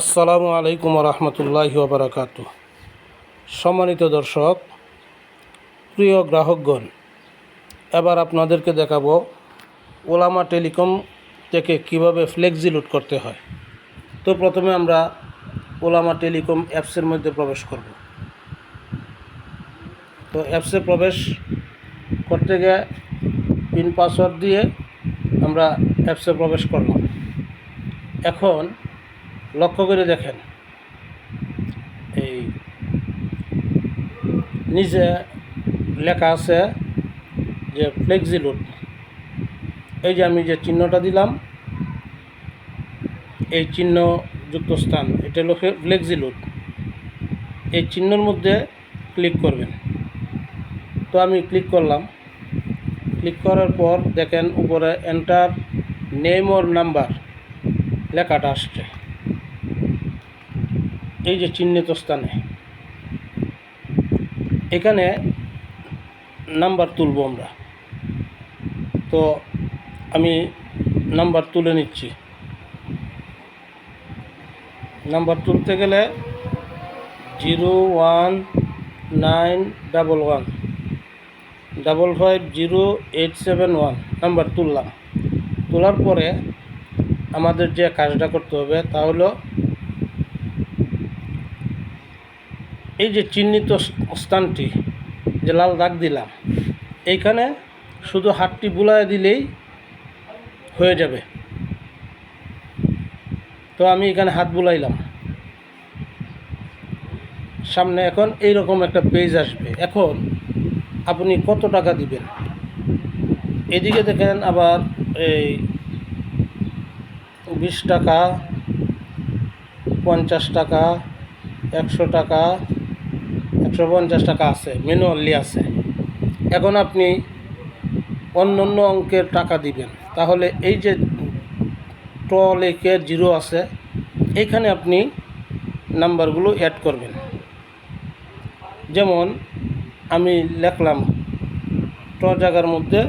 আসসালামু আলাইকুম রহমতুল্লাহি বারাকাত সম্মানিত দর্শক, প্রিয় গ্রাহকগণ, এবার আপনাদেরকে দেখাবো ওলামা টেলিকম থেকে কীভাবে ফ্লেক্সি লোড করতে হয়। তো প্রথমে আমরা ওলামা টেলিকম অ্যাপসের মধ্যে প্রবেশ করব। তো অ্যাপসে প্রবেশ করতে গিয়ে পিন পাসওয়ার্ড দিয়ে আমরা অ্যাপসে প্রবেশ করলাম। এখন লক্ষ্য করে দেখেন। এই নিচে লেখা আছে যে ফ্লেক্সি লোড এই যে আমি যে চিহ্নটা দিলাম, এই চিহ্নযুক্ত স্থান, এটা হলো ফ্লেক্সি লোড এই চিহ্নর মধ্যে ক্লিক করবেন। তো আমি ক্লিক করলাম। ক্লিক করার পর দেখেন উপরে এন্টার নেম ওর নাম্বার লেখাটা আসছে। এই যে চিহ্নিত স্থানে। এখানে নাম্বার তুলব আমরা। তো আমি নাম্বার তুলে নিচ্ছি। নাম্বার তুলতে গেলে zero one nine double one, double five zero eight seven one number তুললাম। তোলার পরে আমাদের যে কাজটা করতে হবে তা হলো এই যে চিহ্নিত স্থানটি যে লাল দাগ দিলাম, এইখানে শুধু হাতটি বুলায় দিলেই হয়ে যাবে। তো আমি এখানে হাত বুলাইলাম। সামনে এখন এই রকম একটা পেজ আসবে। এখন আপনি কত টাকা দিবেন? এদিকে দেখেন আবার এই বিশ টাকা, পঞ্চাশ টাকা, একশো টাকা একশো পঞ্চাশ টাকা আছে ম্যানুয়ালি আছে। এখন আপনি অন্য অন্য অঙ্কের টাকা দিবেন। তাহলে এই যে ট লেখে জিরো আছে এইখানে আপনি নাম্বারগুলো অ্যাড করবেন। যেমন আমি লেখলাম ট জায়গার মধ্যে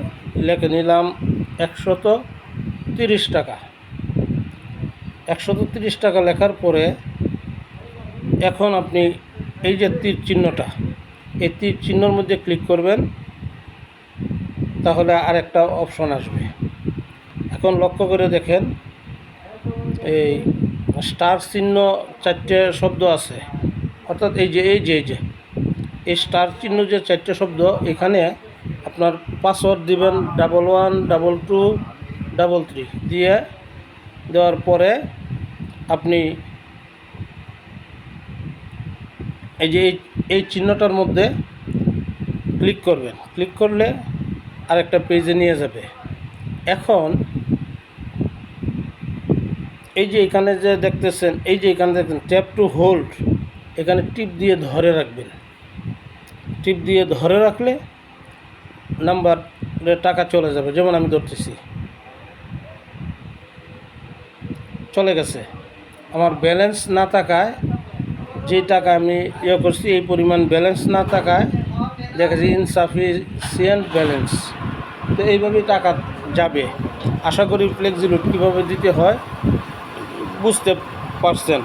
লেখে নিলাম একশত তিরিশ টাকা। একশত তিরিশ টাকা লেখার পরে এখন আপনি এই যে তীর চিহ্নটা, এই তীর চিহ্নর মধ্যে ক্লিক করবেন, তাহলে আরেকটা অপশন আসবে। এখন লক্ষ্য করে দেখেন, এই স্টার চিহ্ন চারটে শব্দ আছে, অর্থাৎ এই যে এই যে এই যে, এই স্টার চিহ্ন যে চারটে শব্দ, এখানে আপনার পাসওয়ার্ড দিবেন double one double two double three দিয়ে দেওয়ার পরে আপনি এই যে এই চিহ্নটার মধ্যে ক্লিক করবেন। ক্লিক করলে আরেকটা পেজে নিয়ে যাবে। এখন এই যে এখানে যে দেখতেছেন, এই যে এখানে দেখছেন ট্যাপ টু হোল্ড এখানে টিপ দিয়ে ধরে রাখবেন। টিপ দিয়ে ধরে রাখলে নাম্বার টাকা চলে যাবে। যেমন আমি ধরতেছি, চলে গেছে। আমার ব্যালেন্স না থাকায় যে টাকা আমি ইয়ে করছি, এই পরিমাণ ব্যালেন্স না থাকায় দেখা যাচ্ছে ইনসাফিসিয়েন্ট ব্যালেন্স তো এইভাবে টাকা যাবে। আশা করি ফ্লেক্সিলোড কীভাবে দিতে হয়, বুঝতে পারছেন।